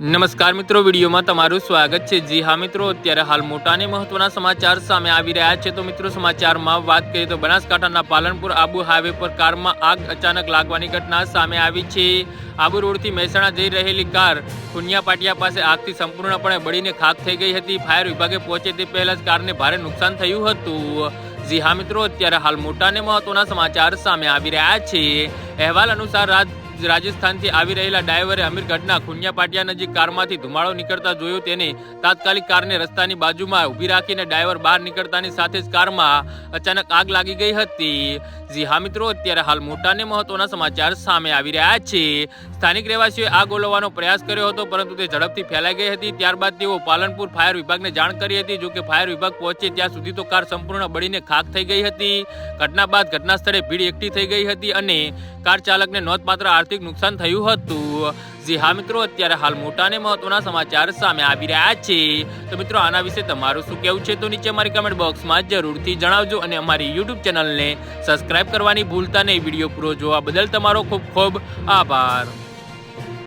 નમસ્કાર મિત્રો, વિડીયોમાં તમારું સ્વાગત છે. જી હા મિત્રો, અત્યારે હાલ મોટા અને મહત્વના સમાચાર સામે આવી રહ્યા છે. તો મિત્રો, સમાચારમાં વાત કરીએ તો બનાસકાંઠાના પાલનપુર આબુ હાઈવે પર કારમાં આગ અચાનક લાગવાની ઘટના સામે આવી છે. આબુ રોડથી મહેસાણા જઈ રહેલી કાર પુનિયા પાટિયા પાસે આગથી સંપૂર્ણપણે બળીને ખાક થઈ ગઈ હતી. ફાયર વિભાગે પહોંચે તે પહેલાં જ કારને ભારે નુકસાન થયું હતું. જી હા મિત્રો, અત્યારે હાલ મોટા અને મહત્વના સમાચાર સામે આવી રહ્યા છે. અહેવાલ અનુસાર રાજ રાજસ્થાનથી આવી રહેલા ડ્રાઈવરે અમીરગઢના ખુનિયા પાટિયા નજીક કારમાંથી ધુમાડો નીકળતા જોયો તેને તાત્કાલિક કારને રસ્તાની બાજુમાં ઊભી રાખીને ડ્રાઈવર બહાર નીકળતાની સાથે જ કારમાં અચાનક આગ લાગી ગઈ હતી. જી હા મિત્રો, અત્યારે હાલ મોટા ને મહત્વના સમાચાર સામે આવી રહ્યા છે. સ્થાનિક રહેવાસીઓએ આગ ઓલવવાનો પ્રયાસ કર્યો હતો, પરંતુ તે ઝડપથી ફેલાઈ ગઈ હતી. ત્યારબાદ તેઓ પાલનપુર ફાયર વિભાગને જાણ કરી હતી જો કે ફાયર વિભાગ પહોંચે ત્યાં સુધી તો કાર સંપૂર્ણ બળીને ખાક થઈ ગઈ હતી. ઘટના બાદ ઘટના સ્થળે ભીડ એકઠી થઈ ગઈ હતી અને કાર ચાલકને નોંધપાત્ર આર્થિક નુકસાન થયું હતું. જી હા મિત્રો, અત્યારે હાલ મોટા અને મહત્વના સમાચાર સામે આવી રહ્યા છે. તો મિત્રો, આના વિશે તમારું શું કહેવું છે? તો નીચે મારી કમેન્ટ બોક્સમાં જરૂરથી જણાવજો અને અમારી યુટ્યુબ ચેનલને સબસ્ક્રાઇબ કરવાની ભૂલતા નહીં. વીડિયો પૂરો જોવા બદલ તમારો ખૂબ ખૂબ આભાર.